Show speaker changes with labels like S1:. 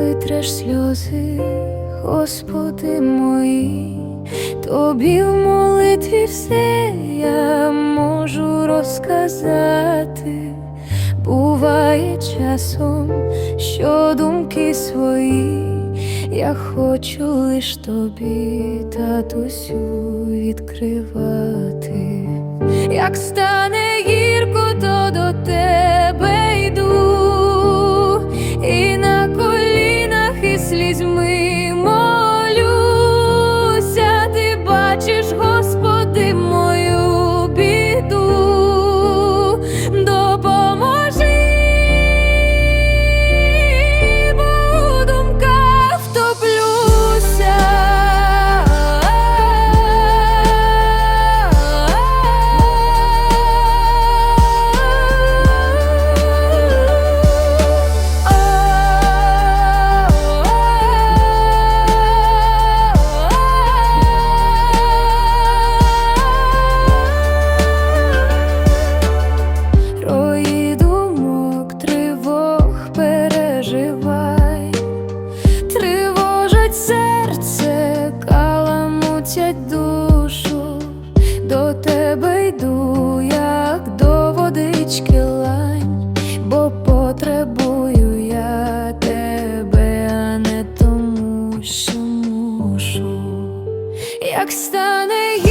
S1: витреш сльози, Господи мої, тобі в молитві все я можу розказати. Буває часом, що думки свої я хочу лиш тобі, татусю, відкривати. Як стане тебе йду, як до водички лань, бо потребую я тебе, а не тому, що мушу. Як стане